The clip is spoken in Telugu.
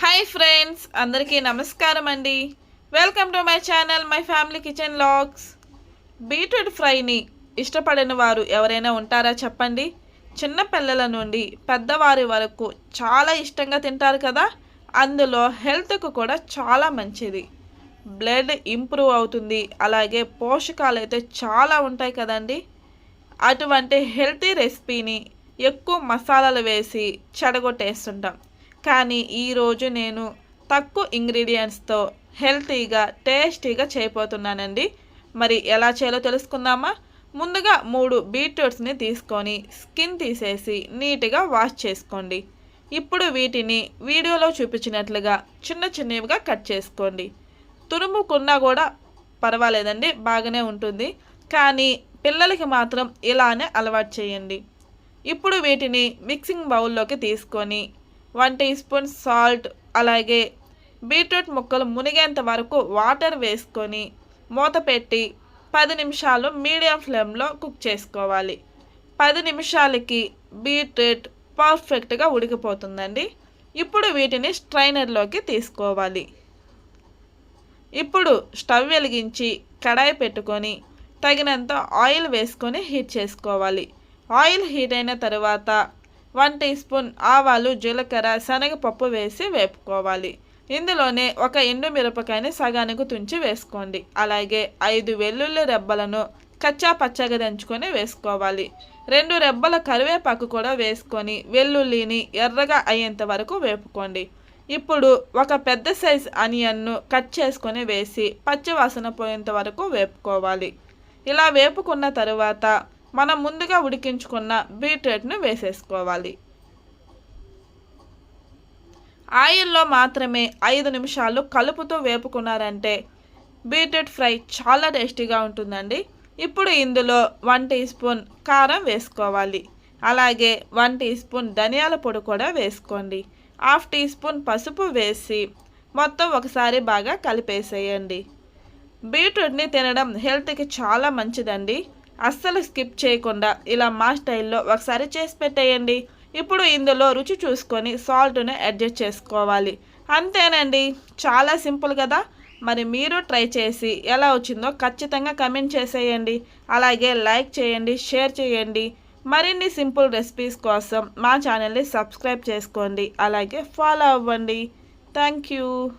హాయ్ ఫ్రెండ్స్ అందరికీ నమస్కారం అండి. Welcome to my channel my family kitchen logs beetroot ఫ్రైని ఇష్టపడని వారు ఎవరైనా ఉంటారా చెప్పండి. చిన్న పిల్లల నుండి పెద్దవారి వరకు చాలా ఇష్టంగా తింటారు కదా అందులో హెల్త్కు కూడా చాలా మంచిది. బ్లడ్ ఇంప్రూవ్ అవుతుంది అలాగే పోషకాలు అయితే చాలా ఉంటాయి కదండి. అటువంటి హెల్తీ రెసిపీని ఎక్కువ మసాలాలు వేసి చెడగొట్టేస్తుంటాం. కానీ ఈరోజు నేను తక్కువ ఇంగ్రీడియంట్స్తో హెల్తీగా టేస్టీగా చేయబోతున్నానండి. మరి ఎలా చేయాలో తెలుసుకుందామా? ముందుగా మూడు బీట్రూట్స్ని తీసుకొని స్కిన్ తీసేసి నీట్గా వాష్ చేసుకోండి. ఇప్పుడు వీటిని వీడియోలో చూపించినట్లుగా చిన్న చిన్నవిగా కట్ చేసుకోండి. తురుముకున్నా కూడా పర్వాలేదండి బాగానే ఉంటుంది. కానీ పిల్లలకి మాత్రం ఇలానే అలవాటు చేయండి. ఇప్పుడు వీటిని మిక్సింగ్ బౌల్లోకి తీసుకొని వన్ టీ స్పూన్ సాల్ట్ అలాగే బీట్రూట్ ముక్కలు మునిగేంత వరకు వాటర్ వేసుకొని మూత పెట్టి పది నిమిషాలు మీడియం ఫ్లేమ్లో కుక్ చేసుకోవాలి. పది నిమిషాలకి బీట్రూట్ పర్ఫెక్ట్గా ఉడికిపోతుందండి. ఇప్పుడు వీటిని స్ట్రైనర్లోకి తీసుకోవాలి. ఇప్పుడు స్టవ్ వెలిగించి కడాయి పెట్టుకొని తగినంత ఆయిల్ వేసుకొని హీట్ చేసుకోవాలి. ఆయిల్ హీట్ అయిన తర్వాత వన్ టీ స్పూన్ ఆవాలు జీలకర్ర శనగపప్పు వేసి వేపుకోవాలి. ఇందులోనే ఒక ఎండు మిరపకాయని సగానికి తుంచి వేసుకోండి. అలాగే ఐదు వెల్లుల్లి రెబ్బలను కచ్చా పచ్చగా దంచుకొని వేసుకోవాలి. రెండు రెబ్బల కరివేపాకు కూడా వేసుకొని వెల్లుల్లిని ఎర్రగా అయ్యేంత వరకు వేపుకోండి. ఇప్పుడు ఒక పెద్ద సైజ్ అనియన్ను కట్ చేసుకొని వేసి పచ్చివాసన పోయేంత వరకు వేపుకోవాలి. ఇలా వేపుకున్న తరువాత మనం ముందుగా ఉడికించుకున్న బీట్రూట్ను వేసేసుకోవాలి. ఆయిల్లో మాత్రమే ఐదు నిమిషాలు కలుపుతూ వేపుకున్నారంటే బీట్రూట్ ఫ్రై చాలా టేస్టీగా ఉంటుందండి. ఇప్పుడు ఇందులో వన్ టీ స్పూన్ కారం వేసుకోవాలి. అలాగే వన్ టీ స్పూన్ ధనియాల పొడి కూడా వేసుకోండి. హాఫ్ టీ స్పూన్ పసుపు వేసి మొత్తం ఒకసారి బాగా కలిపేసేయండి. బీట్రూట్ని తినడం హెల్త్కి చాలా మంచిదండి. అస్సలు స్కిప్ చేయకుండా ఇలా మా స్టైల్లో ఒకసారి చేసి పెట్టేయండి. ఇప్పుడు ఇందులో రుచి చూసుకొని సాల్ట్ని అడ్జస్ట్ చేసుకోవాలి. అంతేనండి చాలా సింపుల్ కదా. మరి మీరు ట్రై చేసి ఎలా వచ్చిందో ఖచ్చితంగా కమెంట్ చేసేయండి. అలాగే లైక్ చేయండి షేర్ చేయండి. మరిన్ని సింపుల్ రెసిపీస్ కోసం మా ఛానల్ని సబ్స్క్రైబ్ చేసుకోండి. అలాగే ఫాలో అవ్వండి. Thank you.